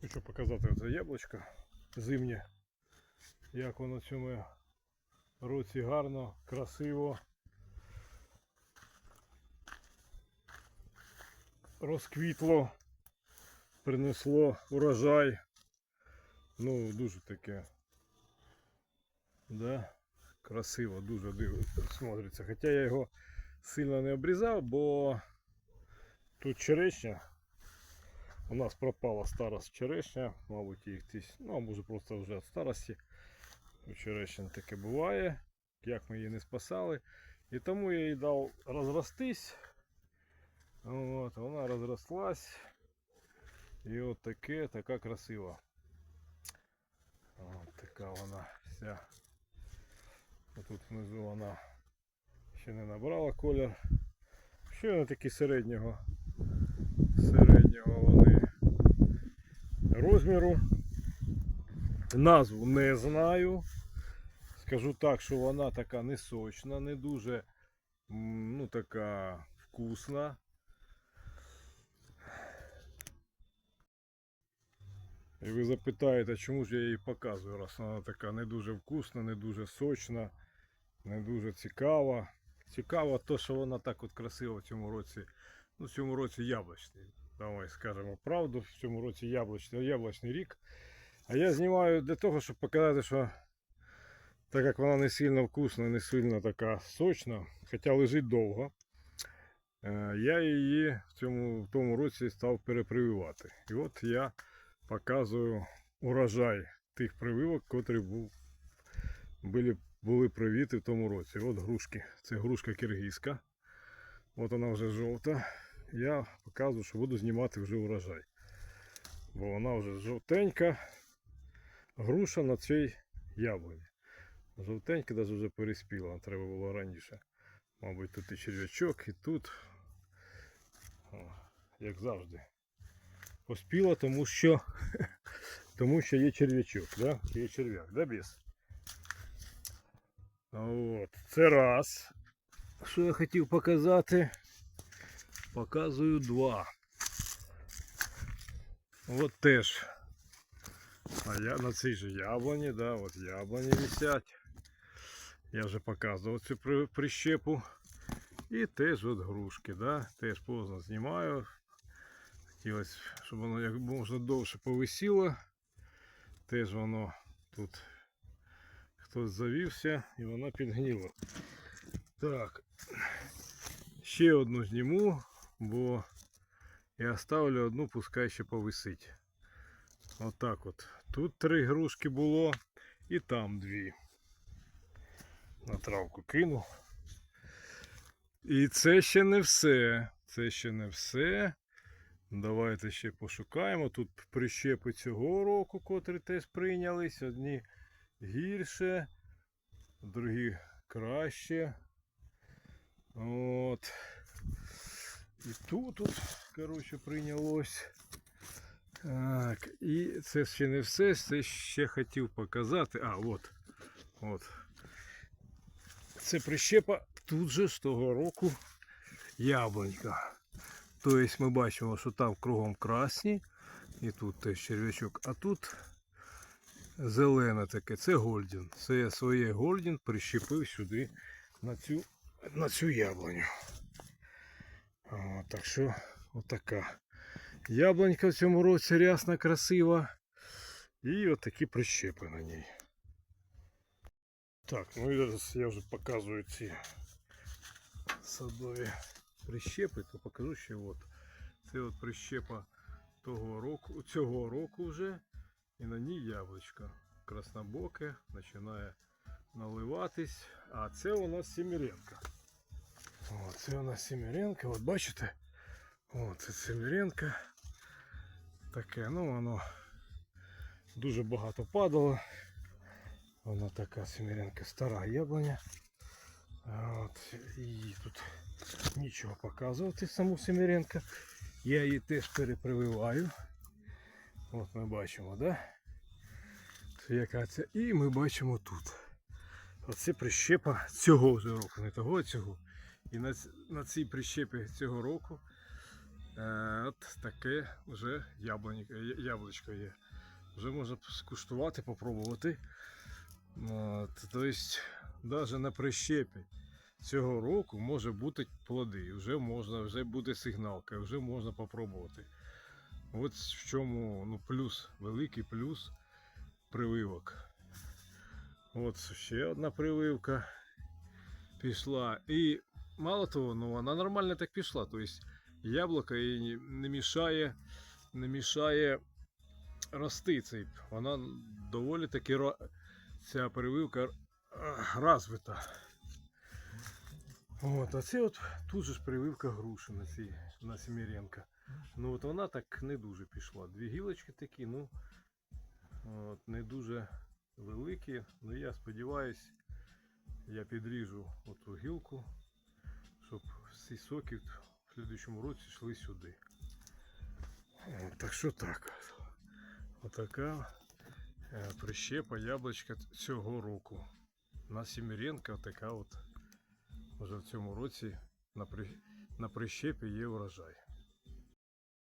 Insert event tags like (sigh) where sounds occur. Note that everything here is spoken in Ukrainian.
Хочу показати це яблучко зимнє. Як воно в цьому році гарно, красиво. Розквітло, принесло урожай. Ну, дуже таке. Да? Красиво, дуже диво смотриться. Хоча я його сильно не обрізав, бо тут черешня. У нас пропала стара черешня, мабуть, їх десь, ну, може просто вже від старості. У черешень таке буває, як ми її не спасали. І тому я їй дав розростись. От, вона розрослась. І от таке, така красива. От така вона вся. Тут внизу вона ще не набрала колір. Ще вона такі. Середнього розміру. Назву не знаю. Скажу так, що вона така не сочна, не дуже ну, така вкусна. І ви запитаєте, чому ж я її показую, раз вона така не дуже вкусна, не дуже сочна, не дуже цікава. Цікаво то, що вона так от красива в цьому році. Ну, в цьому році яблучний. Давай скажемо правду, в цьому році яблучний, яблучний рік. А я знімаю для того, щоб показати, що так як вона не сильно вкусна, не сильно така сочна, хоча лежить довго, е, я її в цьому в тому році став перепрививати. І от я показую урожай тих прививок, котрі був, були, були привіти в тому році. От грушки. Це грушка киргизька. От вона вже жовта. Я показую, що буду знімати вже урожай. Бо вона вже жовтенька. Груша на цій яблуні. Жовтенька навіть вже переспіла, треба було раніше. Мабуть, тут і черв'ячок, і тут. О, як завжди. Поспіла, тому що (laughs) тому що є черв'ячок, да? Є черв'як, да, біс? От, це раз. Що я хотів показати? Показую два. От теж. А я на цій же яблуні, да, от яблуні висять. Я вже показував цю прищепу. І теж от грушки, да, теж поздно знімаю. Хотілося, щоб воно як можна довше повисіло. Теж воно тут хтось завівся і воно підгніло. Так. Ще одну зніму, бо я ставлю одну, пускай ще повисить. Отак от. Тут три грушки було і там дві. На травку кину. І це ще не все. Це ще не все. Давайте ще пошукаємо. Тут прищепи цього року, котрі теж прийнялись. Одні гірше, другі краще. От. І тут, тут коротше, прийнялось. Так, і це ще не все. Це ще хотів показати. А, от. От. Це прищепа тут же з того року яблунька. Тобто ми бачимо, що там кругом красні, і тут теж черв'ячок, а тут зелене таке, це Гольдін. Це я своє Гольдін прищепив сюди на цю, на цю яблуню. О, так що отака. Яблунька в цьому році рясна, красива. І отакі прищепи на ній. Так, ну і зараз я вже показую ці садові прищепи, то покажу ще от. Це от прищепа того року, цього року вже. І на ній яблучко. Краснобоке, починає наливатись. А це у нас Семіренка. О, це у нас Семіренка, от бачите? О, це Семіренка. Таке, ну воно дуже багато падало. Вона така Семіренка стара яблуня. От, і тут нічого показувати саму Семіренка. Я її теж перепрививаю. От ми бачимо, да? Це яка це. І ми бачимо тут. Оце прищепа цього року, не того, а цього. І на, на цій прищепі цього року от таке вже я- яблучко є. Вже можна скуштувати, попробувати. От, тобто, навіть на прищепі цього року може бути плоди. Вже можна, вже буде сигналка, вже можна попробувати. От в чому ну, плюс, великий плюс прививок. От ще одна прививка пішла. І мало того, ну вона нормально так пішла. Тобто яблуко їй не мішає, не мішає рости цей. Вона доволі таки ця прививка е, розвита. От, а це от тут же ж прививка груші на цій на Сіміренка. Ну от вона так не дуже пішла. Дві гілочки такі, ну от, не дуже великі. Ну я сподіваюсь, я підріжу оту гілку, щоб всі соки в слідчому році йшли сюди. Так що так. Отака е, прищепа яблучка цього року. На Сіміренка така от вже в цьому році на, при... на прищепі є врожай.